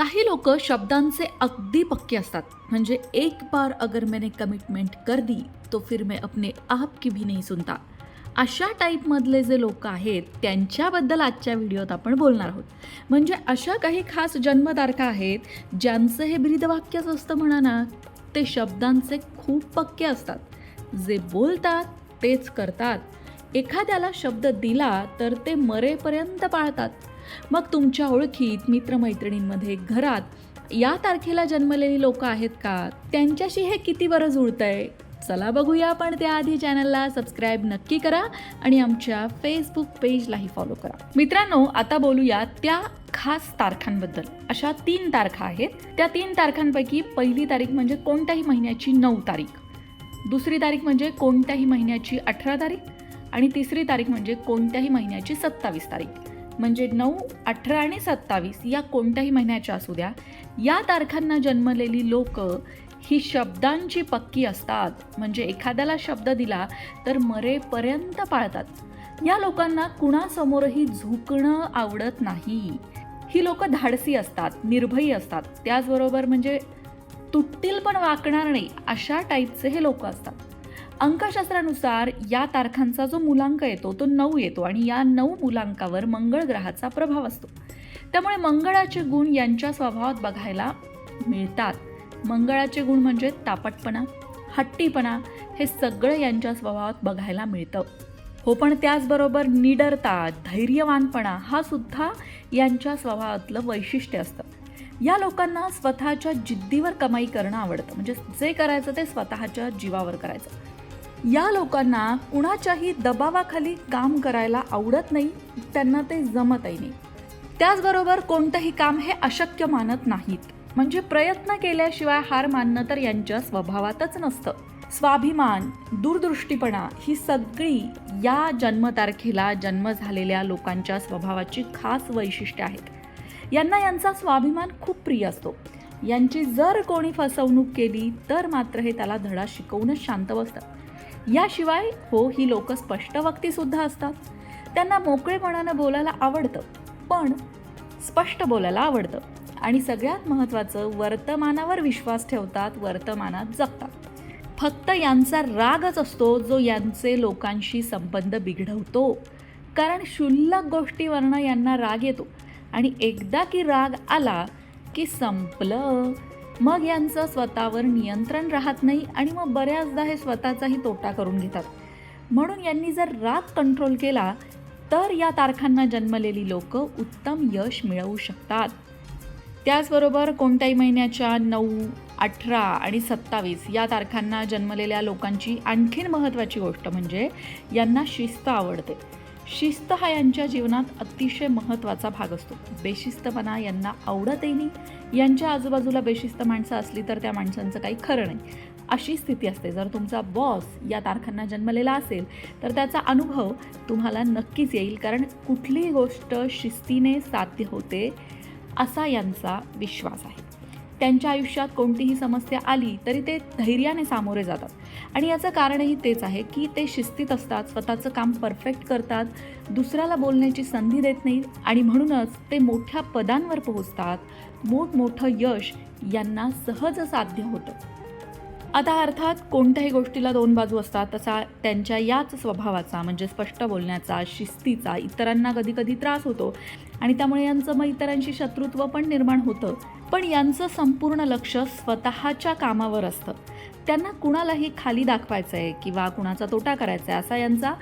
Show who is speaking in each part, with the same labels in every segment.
Speaker 1: काही लोक शब्दांचे अगदी पक्के असतात. म्हणजे एक बार अगर मैंने कमिटमेंट कर दी तो फिर मैं अपने आप की भी नहीं सुनता. अशा टाईपमधले जे लोक आहेत त्यांच्याबद्दल आजच्या व्हिडिओत आपण बोलणार आहोत. म्हणजे अशा काही खास जन्मतारखा आहेत ज्यांचं हे ब्रीदवाक्यच असतं म्हणा ना ते शब्दांचे खूप पक्के असतात. जे बोलतात तेच करतात. एखाद्याला शब्द दिला तर ते मरेपर्यंत पाळतात. मग तुमच्या ओळखीत मित्रमैत्रिणींमध्ये घरात या तारखेला जन्मलेली लोक आहेत का? त्यांच्याशी हे किती बरं जुळतंय? चला बघूया पण त्याआधी चॅनलला सबस्क्राईब नक्की करा आणि आमच्या फेसबुक पेजलाही फॉलो करा. मित्रांनो आता बोलूया त्या खास तारखांबद्दल. अशा तीन तारखा आहेत. त्या तीन तारखांपैकी पहिली तारीख म्हणजे कोणत्याही महिन्याची नऊ तारीख. दुसरी तारीख म्हणजे कोणत्याही महिन्याची अठरा तारीख. आणि तिसरी तारीख म्हणजे कोणत्याही महिन्याची सत्तावीस तारीख. म्हणजे नऊ अठरा आणि सत्तावीस या कोणत्याही महिन्याच्या असू द्या. या तारखांना जन्मलेली लोक ही शब्दांची पक्की असतात. म्हणजे एखाद्याला शब्द दिला तर मरेपर्यंत पाळतात. या लोकांना कुणासमोरही झुकणं आवडत नाही. ही लोक धाडसी असतात निर्भयी असतात. त्याचबरोबर म्हणजे तुटतील पण वाकणार नाही अशा टाईपचे हे लोक असतात. अंकशास्त्रानुसार या तारखांचा जो मुलांक येतो तो नऊ येतो आणि या नऊ मुलांकावर मंगळ ग्रहाचा प्रभाव असतो. त्यामुळे मंगळाचे गुण यांच्या स्वभावात बघायला मिळतात. मंगळाचे गुण म्हणजे तापटपणा हट्टीपणा हे सगळं यांच्या स्वभावात बघायला मिळतं. हो पण त्याचबरोबर निडरता धैर्यवानपणा हा सुद्धा यांच्या स्वभावातलं वैशिष्ट्य असतं. या लोकांना स्वतःच्या जिद्दीवर कमाई करणं आवडतं. म्हणजे जे करायचं ते स्वतःच्या जीवावर करायचं. या लोकांना कुणाच्याही दबावाखाली काम करायला आवडत नाही त्यांना ते जमतही नाही. त्याचबरोबर कोणतंही काम हे अशक्य मानत नाहीत. म्हणजे प्रयत्न केल्याशिवाय हार मानणं तर यांच्या स्वभावातच नसतं. स्वाभिमान दूरदृष्टीपणा ही सगळी या जन्मतारखेला जन्म झालेल्या लोकांच्या स्वभावाची खास वैशिष्ट्ये आहेत. यांना यांचा स्वाभिमान खूप प्रिय असतो. यांची जर कोणी फसवणूक केली तर मात्र हे त्याला धडा शिकवूनच शांत बसतात याशिवाय हो ही लोक स्पष्टवक्तीसुद्धा असतात. त्यांना मोकळेपणानं बोलायला आवडतं पण स्पष्ट बोलायला आवडतं. आणि सगळ्यात महत्त्वाचं वर्तमानावर विश्वास ठेवतात वर्तमानात जगतात फक्त यांचा रागच असतो जो यांचे लोकांशी संबंध बिघडवतो. कारण क्षुल्लक गोष्टीवरनं यांना राग येतो. आणि एकदा की राग आला की संपलं. मग यांचं स्वतःवर नियंत्रण राहत नाही आणि मग बऱ्याचदा हे स्वतःचाही तोटा करून घेतात. म्हणून यांनी जर राग कंट्रोल केला तर या तारखांना जन्मलेली लोक उत्तम यश मिळवू शकतात. त्याचबरोबर कोणत्याही महिन्याच्या नऊ अठरा आणि सत्तावीस या तारखांना जन्मलेल्या लोकांची आणखीन महत्त्वाची गोष्ट म्हणजे यांना शिस्त आवडते. शिस्त हा यांच्या जीवनात अतिशय महत्त्वाचा भाग असतो. बेशिस्तपणा यांना आवडतही नाही. यांच्या आजूबाजूला बेशिस्त माणसं असली तर त्या माणसांचं काही खरं नाही. अशी स्थिती असते. जर तुमचा बॉस या तारखांना जन्मलेला असेल तर त्याचा अनुभव तुम्हाला नक्कीच येईल. कारण कुठलीही गोष्ट शिस्तीने साध्य होते असा यांचा विश्वास आहे. त्यांच्या आयुष्यात कोणतीही समस्या आली तरी ते धैर्याने सामोरे जातात. आणि याचं कारणही तेच आहे की ते शिस्तीत असतात स्वतःचं काम परफेक्ट करतात दुसऱ्याला बोलण्याची संधी देत नाहीत आणि म्हणूनच ते मोठ्या पदांवर पोहोचतात. मोठमोठं यश यांना सहज साध्य होतं. आता अर्थात कोणत्याही गोष्टीला दोन बाजू असतात तसा त्यांच्या याच स्वभावाचा म्हणजे स्पष्ट बोलण्याचा शिस्तीचा इतरांना कधी कधी त्रास होतो. आणि त्यामुळे यांचं मग इतरांशी शत्रुत्व पण निर्माण होतं. पण यांचं संपूर्ण लक्ष स्वतःच्या कामावर असतं. त्यांना कुणालाही खाली दाखवायचं आहे किंवा कुणाचा तोटा करायचा आहे असा यांचा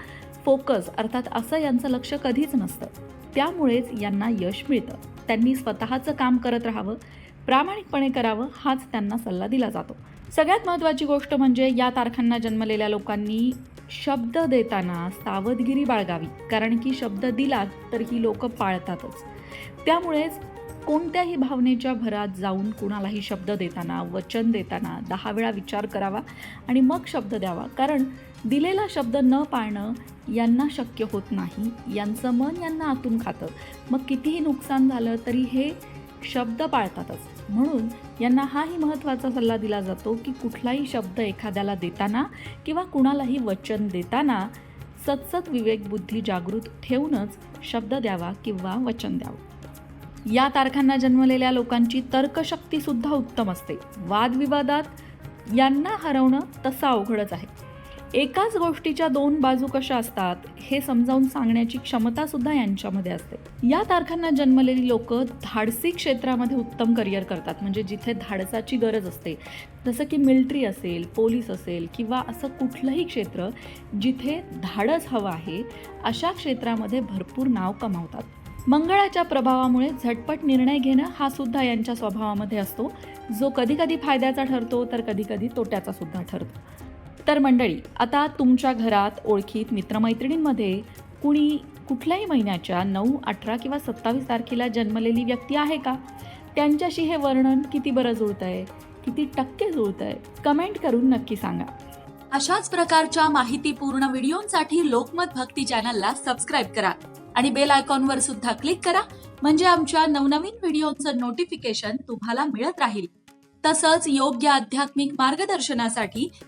Speaker 1: फोकस अर्थात असं यांचं लक्ष कधीच नसतं. त्यामुळेच यांना यश मिळतं. त्यांनी स्वतःचं काम करत राहावं. प्रामाणिकपणे करावं हाच त्यांना सल्ला दिला जातो. सगळ्यात महत्त्वाची गोष्ट म्हणजे या तारखांना जन्मलेल्या लोकांनी शब्द देताना सावधगिरी बाळगावी. कारण की शब्द दिलात तर ही लोक पाळतातच. त्यामुळेच कोणत्याही भावनेच्या भरात जाऊन कुणालाही शब्द देताना वचन देताना दहा वेळा विचार करावा आणि मग शब्द द्यावा. कारण दिलेला शब्द न पाळणं यांना शक्य होत नाही. यांचं मन यांना आतून खातं. मग कितीही नुकसान झालं तरी हे शब्द पाळतातच. म्हणून यांना हाही महत्त्वाचा सल्ला दिला जातो की कुठलाही शब्द एखाद्याला देताना किंवा कुणालाही वचन देताना सतसत विवेकबुद्धी जागृत ठेवूनच शब्द द्यावा किंवा वचन द्यावं. या तारखांना जन्मलेल्या लोकांची तर्कशक्तीसुद्धा उत्तम असते. वादविवादात यांना हरवणं तसं अवघडच आहे. एकाच गोष्टीच्या दोन बाजू कशा असतात हे समजावून सांगण्याची क्षमता सुद्धा यांच्यामध्ये असते. या तारखांना जन्मलेली लोक धाडसी क्षेत्रामध्ये उत्तम करिअर करतात. म्हणजे जिथे धाडसाची गरज असते जसं की मिलिटरी असेल पोलीस असेल किंवा असं कुठलंही क्षेत्र जिथे धाडस हवं आहे अशा क्षेत्रामध्ये भरपूर नाव कमावतात. मंगळाच्या प्रभावामुळे झटपट निर्णय घेणं हा सुद्धा यांच्या स्वभावामध्ये असतो. जो कधी कधी फायद्याचा ठरतो तर कधी कधी तोट्याचा सुद्धा ठरतो. तर मंडळी आता तुमच्या घरात ओळखीत मित्रमैत्रिणींमध्ये कुणी कुठल्याही महिन्याच्या नऊ अठरा किंवा सत्तावीस तारखेला जन्मलेली व्यक्ती आहे का? त्यांच्याशी हे वर्णन किती बरं जुळतं आहे किती टक्के जुळतं आहे कमेंट करून नक्की सांगा.
Speaker 2: अशाच प्रकारच्या माहितीपूर्ण व्हिडिओंसाठी लोकमत भक्ती चॅनलला सबस्क्राईब करा आणि बेल आयकॉनवर सुद्धा क्लिक करा म्हणजे आमच्या नवनवीन व्हिडिओचं नोटिफिकेशन तुम्हाला मिळत राहील. तसंच योग्य आध्यात्मिक मार्गदर्शनासाठी